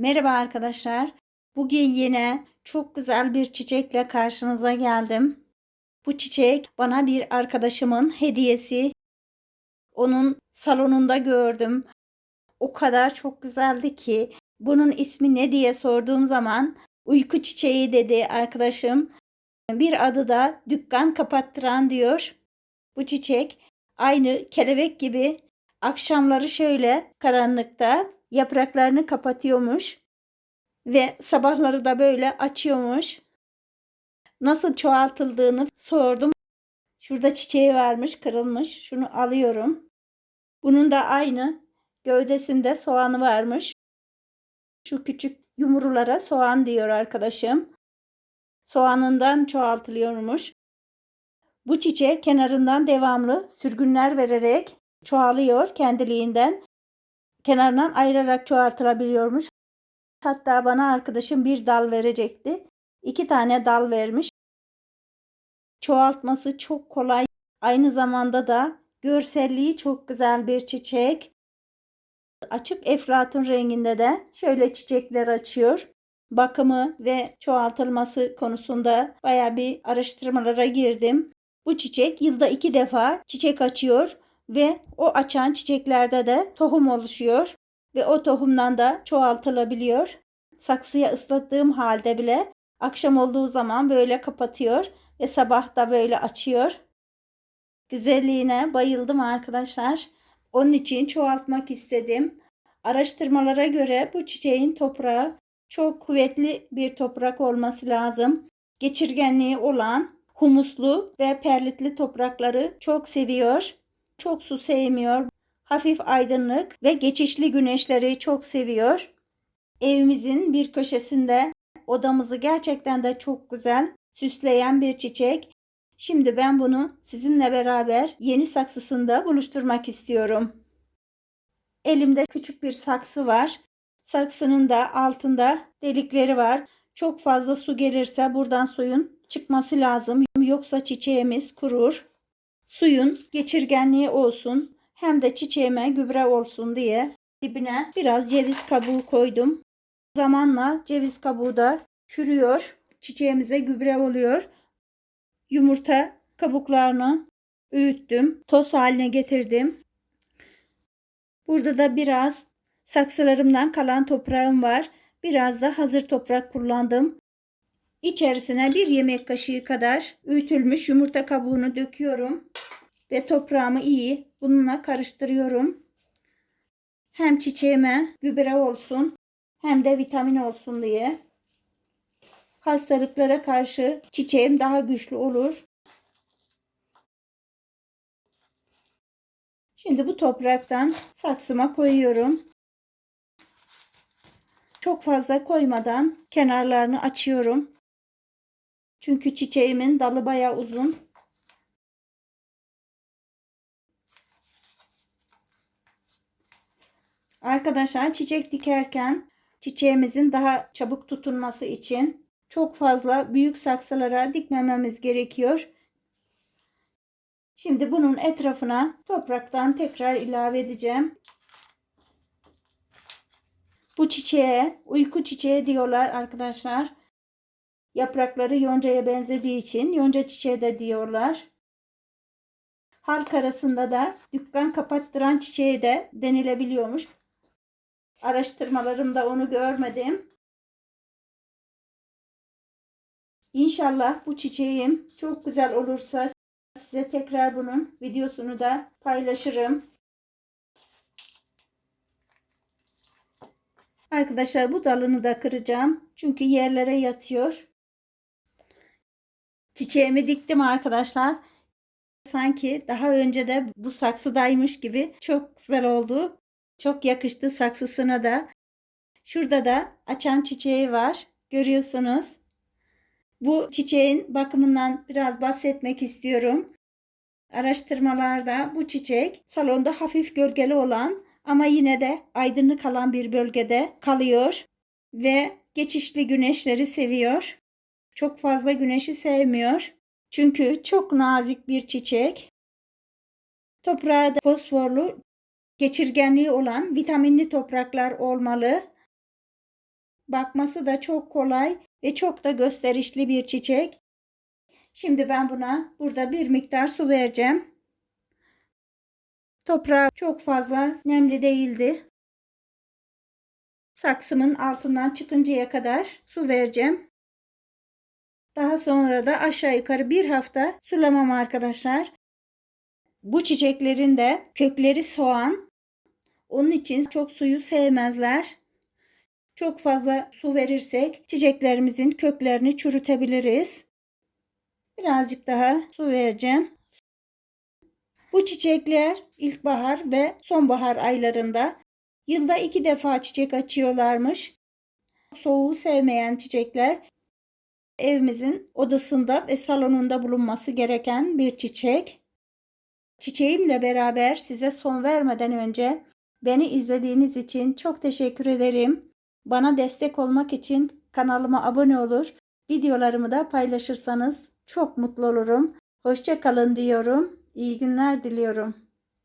Merhaba arkadaşlar. Bugün yine çok güzel bir çiçekle karşınıza geldim. Bu çiçek bana bir arkadaşımın hediyesi. Onun salonunda gördüm. O kadar çok güzeldi ki bunun ismi ne diye sorduğum zaman uyku çiçeği dedi arkadaşım. Bir adı da dükkan kapattıran diyor. Bu çiçek aynı kelebek gibi akşamları şöyle karanlıkta yapraklarını kapatıyormuş ve sabahları da böyle açıyormuş. Nasıl çoğaltıldığını sordum. Şurada çiçeği varmış, kırılmış. Şunu alıyorum. Bunun da aynı gövdesinde soğanı varmış. Şu küçük yumrulara soğan diyor arkadaşım. Soğanından çoğaltılıyormuş. Bu çiçek kenarından devamlı sürgünler vererek çoğalıyor kendiliğinden kenarından ayırarak çoğaltılabiliyormuş. Hatta bana arkadaşım bir dal verecekti. İki tane dal vermiş. Çoğaltması çok kolay. Aynı zamanda da görselliği çok güzel bir çiçek. Açık eflatun renginde de şöyle çiçekler açıyor. Bakımı ve çoğaltılması konusunda baya bir araştırmalara girdim. Bu çiçek yılda iki defa çiçek açıyor ve o açan çiçeklerde de tohum oluşuyor ve o tohumdan da çoğaltılabiliyor. Saksıya ıslattığım halde bile akşam olduğu zaman böyle kapatıyor ve sabah da böyle açıyor. Güzelliğine bayıldım arkadaşlar. Onun için çoğaltmak istedim. Araştırmalara göre bu çiçeğin toprağı çok kuvvetli bir toprak olması lazım. Geçirgenliği olan humuslu ve perlitli toprakları çok seviyor. Çok su sevmiyor. Hafif aydınlık ve geçişli güneşleri çok seviyor. Evimizin bir köşesinde odamızı gerçekten de çok güzel süsleyen bir çiçek. Şimdi ben bunu sizinle beraber yeni saksısında buluşturmak istiyorum. Elimde küçük bir saksı var. Saksının da altında delikleri var. Çok fazla su gelirse buradan suyun çıkması lazım. Yoksa çiçeğimiz kurur suyun geçirgenliği olsun hem de çiçeğime gübre olsun diye dibine biraz ceviz kabuğu koydum. Zamanla ceviz kabuğu da çürüyor. Çiçeğimize gübre oluyor. Yumurta kabuklarını öğüttüm. Toz haline getirdim. Burada da biraz saksılarımdan kalan toprağım var. Biraz da hazır toprak kullandım. İçerisine bir yemek kaşığı kadar öğütülmüş yumurta kabuğunu döküyorum. Ve toprağımı iyi bununla karıştırıyorum. Hem çiçeğime gübre olsun hem de vitamin olsun diye. Hastalıklara karşı çiçeğim daha güçlü olur. Şimdi bu topraktan saksıma koyuyorum. Çok fazla koymadan kenarlarını açıyorum. Çünkü çiçeğimin dalı bayağı uzun. Arkadaşlar çiçek dikerken çiçeğimizin daha çabuk tutunması için çok fazla büyük saksılara dikmememiz gerekiyor. Şimdi bunun etrafına topraktan tekrar ilave edeceğim. Bu çiçeğe uyku çiçeği diyorlar arkadaşlar. Yaprakları yoncaya benzediği için yonca çiçeği de diyorlar. Halk arasında da dükkan kapattıran çiçeği de denilebiliyormuş. Araştırmalarımda onu görmedim. İnşallah bu çiçeğim çok güzel olursa size tekrar bunun videosunu da paylaşırım. Arkadaşlar bu dalını da kıracağım. Çünkü yerlere yatıyor. Çiçeğimi diktim arkadaşlar. Sanki daha önce de bu saksıdaymış gibi çok güzel oldu. Çok yakıştı saksısına da. Şurada da açan çiçeği var. Görüyorsunuz. Bu çiçeğin bakımından biraz bahsetmek istiyorum. Araştırmalarda bu çiçek salonda hafif gölgeli olan ama yine de aydınlık alan bir bölgede kalıyor ve geçişli güneşleri seviyor. Çok fazla güneşi sevmiyor. Çünkü çok nazik bir çiçek. Toprağı da fosforlu, geçirgenliği olan vitaminli topraklar olmalı. Bakması da çok kolay ve çok da gösterişli bir çiçek. Şimdi ben buna burada bir miktar su vereceğim. Toprağı çok fazla nemli değildi. Saksımın altından çıkıncaya kadar su vereceğim. Daha sonra da aşağı yukarı bir hafta sulamam arkadaşlar. Bu çiçeklerin de kökleri soğan. Onun için çok suyu sevmezler. Çok fazla su verirsek çiçeklerimizin köklerini çürütebiliriz. Birazcık daha su vereceğim. Bu çiçekler ilkbahar ve sonbahar aylarında yılda iki defa çiçek açıyorlarmış. Soğuğu sevmeyen çiçekler evimizin odasında ve salonunda bulunması gereken bir çiçek. Çiçeğimle beraber size son vermeden önce beni izlediğiniz için çok teşekkür ederim. Bana destek olmak için kanalıma abone olur, videolarımı da paylaşırsanız çok mutlu olurum. Hoşça kalın diyorum. İyi günler diliyorum.